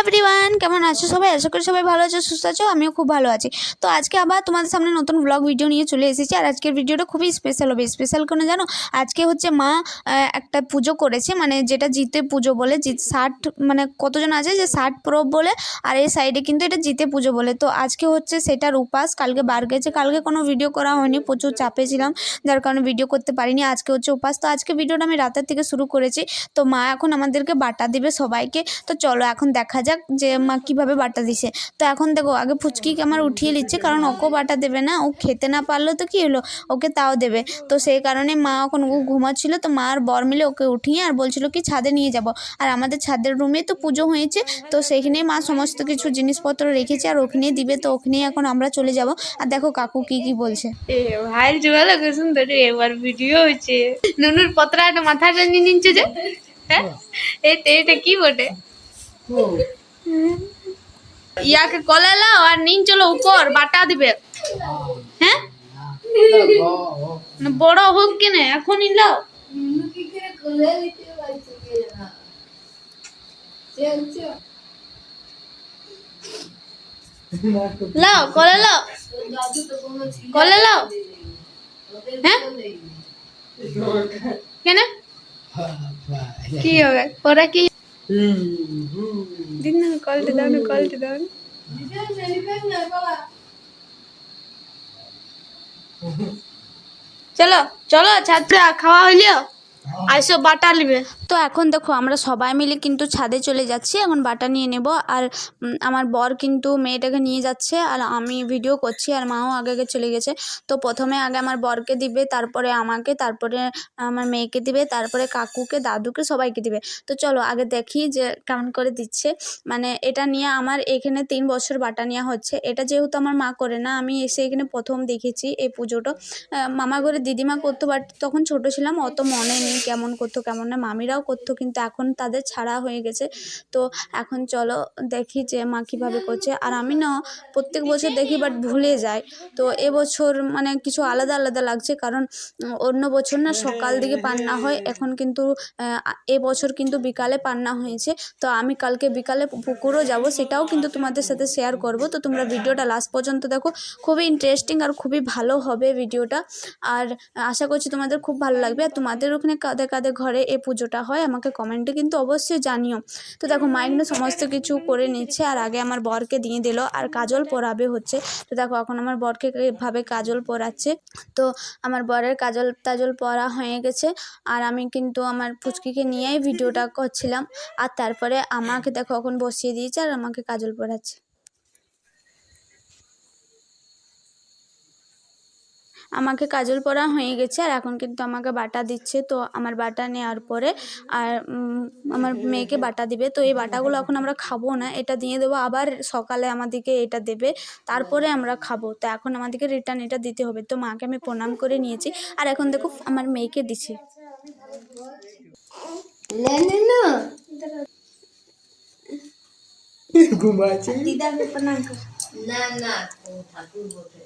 Everyone কেমন আছো সবাই? আশা করি সবাই ভালো আছো, সুস্থ আছো, আমিও খুব ভালো আছি। তো আজকে আবার তোমাদের সামনে নতুন ব্লগ ভিডিও নিয়ে চলে এসেছি, আর আজকের ভিডিওটা খুবই স্পেশাল হবে। স্পেশাল কেন জানো? আজকে হচ্ছে মা একটা পুজো করেছে মানে যেটা জিতে পুজো বলে, জিত ষাট মানে কতজন আছে যে ষাট প্রব বলে, আর এই সাইডে কিন্তু এটা জিতে পুজো বলে। তো আজকে হচ্ছে সেটার উপাস কালকে বার গেছে, কালকে কোনো ভিডিও করা হয়নি, প্রচুর চাপে ছিলাম, যার কারণে ভিডিও করতে পারিনি, আজকে হচ্ছে উপাস। তো আজকে ভিডিওটা আমি রাতের থেকে শুরু করেছি, তো মা এখন আমাদেরকে বাটা দিবে সবাইকে। তো চলো এখন দেখা যাক যে মা কীভাবে বাটা দিছে। তো এখন দেখো আগে ফুচকিকে আমার উঠিয়ে নিচ্ছে কারণ ওকেও বাটা দেবে না ও খেতে না পারলেও তো কী হলো ওকে তাও দেবে। তো সেই কারণে মা এখন ও ঘুমাচ্ছিল তো মা আর বর মিলে ওকে উঠিয়ে আর বলছিল কি ছাদে নিয়ে যাব। আর আমাদের ছাদের রুমে তো পুজো হয়েছে তো সেইখানে মা সমস্ত কিছু জিনিসপত্র রেখেছে আর ওখানেই দিবে তো ওখানেই এখন আমরা চলে যাব। আর দেখো কাকু কি কি বলছে। এ ভাই জোয়ালা কি সুন্দর এবার ভিডিও নুনুর পত্রাটা মাথাটা নিয়ে নিচ্ছে যে হ্যাঁ? এটা এটা কি বটে? ইয়াকে কলে লাও আর নিন চলো উপর, বাটা দিবে। হ্যাঁ? বড় হোক কেনে এখনই লাও। লাও, কলে লাও। কলে লাও। হ্যাঁ? কেন? কি হবে? ওরা কি দিন না কলটি দাও না কলটি দাও চলো চলো ছাত্রা খাওয়া হইলিও আইসো বাটা নিবে তো এখন দেখো, আমরা সবাই মিলে কিন্তু ছাদে চলে যাচ্ছি, এখন বাটা নিয়ে নেব। আর আমার বর কিন্তু মেয়েটাকে নিয়ে যাচ্ছে, আর আমি ভিডিও করছি, আর মাও আগে আগে চলে গেছে। তো প্রথমে আগে আমার বরকে দিবে, তারপরে আমাকে, তারপরে আমার মেয়েকে দিবে, তারপরে কাকুকে, দাদুকে, সবাইকে দিবে। তো চলো, আগে দেখি যে কেমন করে দিচ্ছে। মানে এটা নিয়ে আমার এখানে তিন বছর বাটা নেওয়া হচ্ছে। এটা যেহেতু আমার মা করে না, আমি এসে এখানে প্রথম দেখেছি এই পুজোটা। মামা ঘরে দিদিমা করতো বাট তখন ছোট ছিলাম, অত মনে নেই কেমন করতো, কেমন না। মামিরাও করতো, কিন্তু এখন তাদের ছাড়া হয়ে গেছে। তো এখন চলো দেখি যে মা কীভাবে করছে। আর আমি না প্রত্যেক বছর দেখি বাট ভুলে যাই। তো এবছর মানে কিছু আলাদা আলাদা লাগছে, কারণ অন্য বছর না সকাল দিকে পান্না হয়, এখন কিন্তু এবছর কিন্তু বিকালে পান্না হয়েছে। তো আমি কালকে বিকালে পুকুরও যাব, সেটাও কিন্তু তোমাদের সাথে শেয়ার করব। তো তোমরা ভিডিওটা লাস্ট পর্যন্ত দেখো, খুবই ইন্টারেস্টিং আর খুবই ভালো হবে ভিডিওটা। আর আশা করছি তোমাদের খুব ভালো লাগবে। আর তোমাদের ওখানে কাদের কাদের ঘরে এ পুজোটা হয়, আমাকে কমেন্টে কিন্তু অবশ্যই জানিও। তো দেখো মা কিন্তু সমস্ত কিছু করে নিচ্ছে আর আগে আমার বরকে দিয়ে দিল আর কাজল পরাবে হচ্ছে। তো দেখো, এখন আমার বরকে এভাবে কাজল পরাচ্ছে তো আমার বরের কাজল টাজল পরা হয়ে গেছে আর আমি কিন্তু আমার ফুচকিকে নিয়েই ভিডিওটা করছিলাম। আর তারপরে আমাকে দেখো, এখন বসিয়ে দিয়েছে আর আমাকে কাজল পরাচ্ছে আমাকে কাজল পরা হয়ে গেছে আর এখন কিন্তু আমাকে বাটা দিচ্ছে। তো আমার বাটা নেওয়ার পরে আর আমার মেয়েকে বাটা দিবে। তো এই বাটাগুলো এখন আমরা খাব না। এটা দিয়ে দেবো আবার সকালে আমাদেরকে এটা দেবে। তারপরে আমরা খাব। তো এখন আমাদেরকে রিটার্ন এটা দিতে হবে। তো মাকে আমি প্রণাম করে নিয়েছি। আর এখন দেখো আমার মেয়েকে দিছি ঘুমাচ্ছে। ও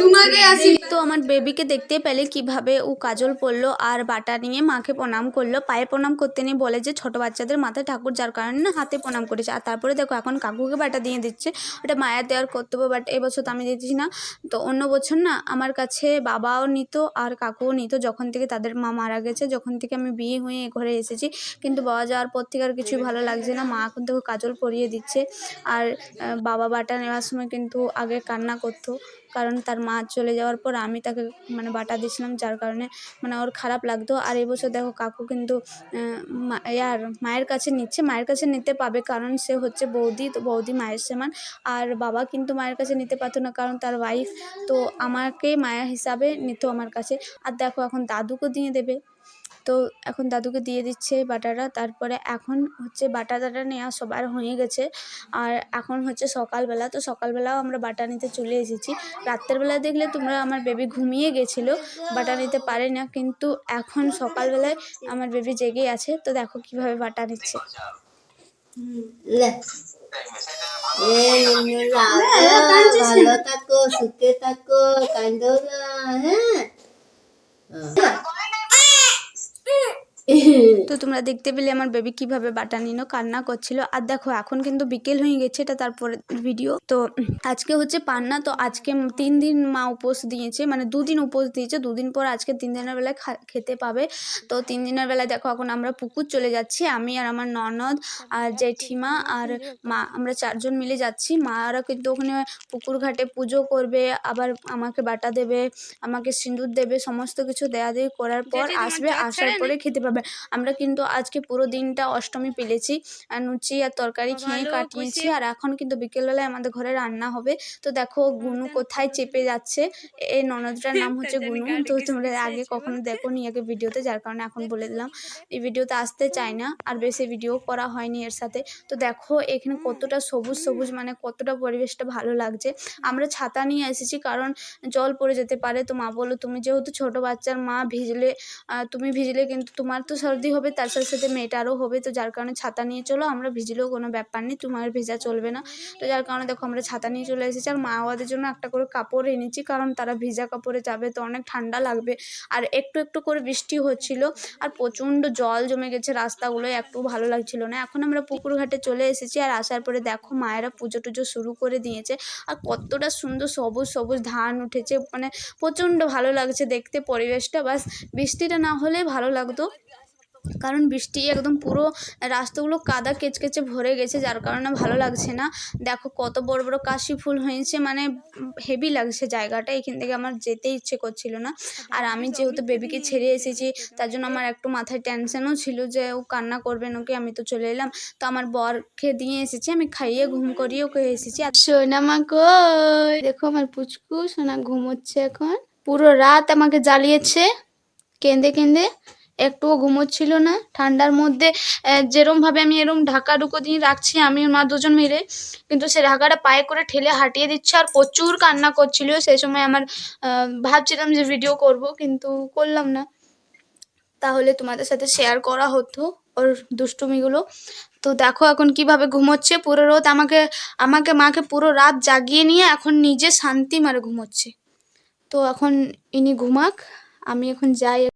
তোমাকে আসি। তো আমার বেবিকে দেখতে পেলে কীভাবে ও কাজল পরলো আর বাটা নিয়ে মাকে প্রণাম করল। পায়ে প্রণাম করতে নিয়ে বলে যে ছোট বাচ্চাদের মাথায় ঠাকুর যার কারণে না হাতে প্রণাম করেছে। আর তারপরে দেখো এখন কাকুকে বাটা দিয়ে দিচ্ছে। ওটা মায়া দেওয়ার কর্তব্য বাট এবছর তো আমি দিচ্ছি না। তো অন্য বছর না আমার কাছে বাবাও নিত আর কাকুও নিত। যখন থেকে তাদের মা মারা গেছে যখন থেকে আমি বিয়ে হয়ে এ ঘরে এসেছি। কিন্তু বাবা যাওয়ার পর থেকে আর কিছুই ভালো লাগছে না। মা এখন দেখো কাজল পরিয়ে দিচ্ছে। আর বাবা বাটা নেওয়ার সময় কিন্তু আগে কান্না করতো। কারণ তার মা চলে যাওয়ার পর আমি তাকে মানে বাটা দিয়েছিলাম, যার কারণে মানে ওর খারাপ লাগতো। আর এবছর দেখো কাকু কিন্তু ইয়ার মায়ের কাছে নিচ্ছে, মায়ের কাছে নিতে পাবে কারণ সে হচ্ছে বৌদি, তো বৌদি মায়ের সমান। আর বাবা কিন্তু মায়ের কাছে নিতে পারতো না কারণ তার ওয়াইফ তো আমাকে মায়া হিসাবে নিত আমার কাছে। আর দেখো এখন দাদুকে দিয়ে দেবে। তো এখন দাদুকে দিয়ে দিচ্ছে বাটাটা। তারপরে এখন হচ্ছে বাটা টাটা নেওয়া সবার হয়ে গেছে। আর এখন হচ্ছে সকালবেলা, তো সকালবেলাও আমরা বাটা নিতে চলে এসেছি। রাত্রের বেলা দেখলে তোমরা আমার বেবি ঘুমিয়ে গেছিল, বাটা নিতে পারে না কিন্তু এখন সকালবেলায় আমার বেবি জেগে আছে, তো দেখো কীভাবে বাটা নিচ্ছে। ভালো থাকো, সুখে থাকো, কান্দো না হ্যাঁ? তো তোমরা দেখতে পেলে আমার বেবি কীভাবে বাটা নিল কান্না করছিল। আর দেখো এখন কিন্তু বিকেল হয়ে গেছে এটা তারপরে ভিডিও তো আজকে হচ্ছে পান্না তো আজকে তিন দিন মা উপোস দিয়েছে মানে দুদিন উপোস দিয়েছে দুদিন পর আজকে তিন দিনের বেলায় খেতে পাবে। তো তিন দিনের বেলায় দেখো এখন আমরা পুকুর চলে যাচ্ছি আমি আর আমার ননদ আর জেঠিমা আর মা আমরা চারজন মিলে যাচ্ছি। মারা কিন্তু ওখানে পুকুর ঘাটে পুজো করবে আবার আমাকে বাটা দেবে আমাকে সিঁদুর দেবে সমস্ত কিছু দেয়া দেওয়ি করার পর আসবে আসার পরে খেতে পাবে। আমরা কিন্তু আজকে পুরো দিনটা অষ্টমী পেলেছি আর লুচি আর তরকারি খেয়ে কাটিয়েছি আর এখন কিন্তু বিকেলবেলায় আমাদের ঘরে রান্না হবে। তো দেখো গুনু কোথায় চেপে যাচ্ছে? এই ননদটার নাম হচ্ছে গুনু। তো তোমরা আগে। কখনো দেখো নি আগে ভিডিওতে যার কারণে এখন বলে দিলাম। এই ভিডিওতে আসতে চায় না আর বেশি ভিডিও করা হয়নি এর সাথে। তো দেখো এখানে কতটা সবুজ সবুজ মানে কতটা পরিবেশটা ভালো লাগছে। আমরা ছাতা নিয়ে এসেছি কারণ জল পড়ে যেতে পারে। তো মা বলল তুমি যেহেতু ছোট বাচ্চার মা ভিজলে তুমি ভিজলে কিন্তু তোমার তো সর্দি হবে, তার সাথে সাথে মেয়েটারও হবে। তো যার কারণে ছাতা নিয়ে চলো, আমরা ভিজলেও কোনো ব্যাপার নেই, তোমার ভেজা চলবে না। তো যার কারণে দেখো, আমরা ছাতা নিয়ে চলে এসেছি। আর মা বাবাদের জন্য একটা করে কাপড় এনেছি, কারণ তারা ভিজা কাপড়ে যাবে, তো অনেক ঠান্ডা লাগবে। আর একটু একটু করে বৃষ্টি হচ্ছিল, আর প্রচণ্ড জল জমে গেছে রাস্তাগুলো, একটু ভালো লাগছিল না। এখন আমরা পুকুর ঘাটে চলে এসেছি, আর আসার পরে দেখো, মায়েরা পুজো টুজো শুরু করে দিয়েছে। আর কতটা সুন্দর সবুজ সবুজ ধান উঠেছে মানে প্রচণ্ড ভালো লাগছে দেখতে পরিবেশটা। বাস, বৃষ্টিটা না হলে ভালো লাগতো। কারণ বৃষ্টি একদম পুরো রাস্তাগুলো কাদা কেচকেচে ভরে গেছে, যার কারণে ভালো লাগছে না। দেখো কত বড় বড় কাশি ফুল হয়েছে মানে হেভি লাগছে জায়গাটা, এখান থেকে আমার যেতে ইচ্ছে করছিল না। আর আমি যেহেতু বেবিকে ছেড়ে এসেছি, তার জন্য আমার একটু মাথায় টেনশনও ছিল যে ও কান্না করবে নাকি আমি তো চলে এলাম। তো আমার বরকে দিয়ে এসেছি, আমি খাইয়ে ঘুম করিয়ে ওকে এসেছি। আর সোনা মা কই? দেখো আমার পুচকু, সোনা ঘুমোচ্ছে এখন। পুরো রাত আমাকে জ্বালিয়েছে, কেঁদে কেঁদে। একটুও ঘুমোচ্ছিল না। ঠান্ডার মধ্যে যেরমভাবে আমি এরম ঢাকা ঢুকো দিয়ে রাখছি, আমি মা দুজন মিলে। কিন্তু সে ঢাকাটা পায়ে করে ঠেলে হাঁটিয়ে দিচ্ছে আর প্রচুর কান্না করছিল। সেই সময় আমার ভাবছিলাম যে ভিডিও করব, কিন্তু করলাম না। তাহলে তোমাদের সাথে শেয়ার করা হতো ওর দুষ্টুমিগুলো। তো দেখো এখন কীভাবে ঘুমোচ্ছে। পুরো রাত আমাকে আমাকে মাকে পুরো রাত জাগিয়ে নিয়ে এখন নিজে শান্তি মারে ঘুমোচ্ছে। তো এখন ইনি ঘুমাক, আমি এখন যাই।